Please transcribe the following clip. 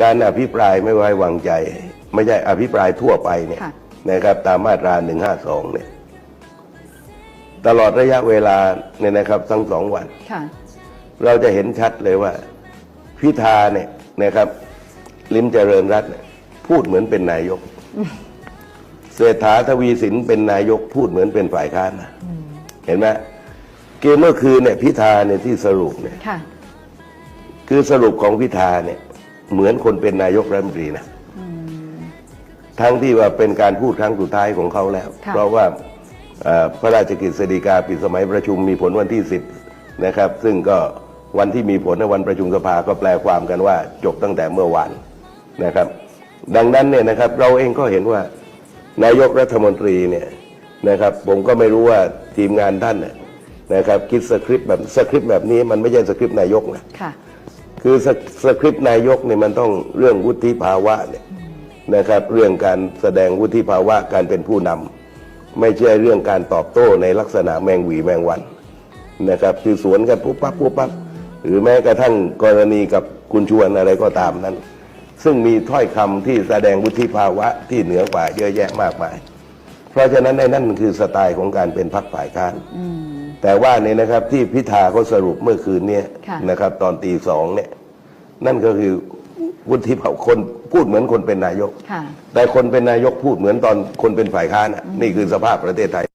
การอภิปรายไม่ไว้วางใจ ไม่ใช่อภิปรายทั่วไปเนี่ยค่ะ นะครับตามมาตราหนึ่งห้าสองเนี่ย ตลอดระยะเวลาเนี่ยนะครับทั้งสองวัน ค่ะ เราจะเห็นชัดเลยว่า พิธาเนี่ยนะครับ ลิมเจริญรัตน์เนี่ยพูดเหมือนเป็นนายก เศรษฐาทวีสินเป็นนายกพูดเหมือนเป็นฝ่ายค้านนะเห็นไหมเกมเมื่อคืนเนี่ยพิธาเนี่ยที่สรุปเนี่ย ค่ะ คือสรุปของพิธาเนี่ย เหมือนคนเป็นนายกรัฐมนตรีนะทั้งที่ว่าเป็นการพูดครั้งสุดท้ายของเขาแล้วค่ะเพราะว่าเอ่อพระราชกฤษฎีกาปิดสมัยประชุมมีผลวันที่ 10 นะครับ ซึ่งก็วันที่มีผลในวันประชุมสภาก็แปลความกันว่าจบตั้งแต่เมื่อวานนะครับ ดังนั้นเนี่ยนะครับเราเองก็เห็นว่านายกรัฐมนตรีเนี่ยนะครับผมก็ไม่รู้ว่าทีมงานท่านเนี่ยนะครับคิดสคริปต์แบบสคริปต์แบบนี้มันไม่ใช่สคริปต์นายกนะ คือสสคริปต์นายกเนี่ยมันต้องเรื่องวุฒิภาวะเนี่ยนะครับ เรื่องการแสดงวุฒิภาวะการเป็นผู้นำไม่ใช่เรื่องการตอบโต้ในลักษณะแมงหวีแมงวันนะครับคือสวนกันปุ๊บปั๊บปุ๊บปั๊บหรือแม้กระทั่งกรณีกับคุณชวนอะไรก็ตามนั้น ซึ่งมีถ้อยคำที่แสดงวุฒิภาวะที่เหนือกว่าเยอะแยะมากมาย เพราะฉะนั้นในนั่นคือสไตล์ของการเป็นพรรคฝ่ายค้าน แต่ว่าเนี่ยนะครับที่พิธาเขาสรุปเมื่อคืนเนี่ยค่ะนะครับ ตอนตีสองเนี่ย นั่นก็คือวุฒิภาวะคนพูดเหมือนคนเป็นนายก ค่ะ แต่คนเป็นนายกพูดเหมือนตอนคนเป็นฝ่ายค้านน่ะนี่คือสภาพประเทศไทย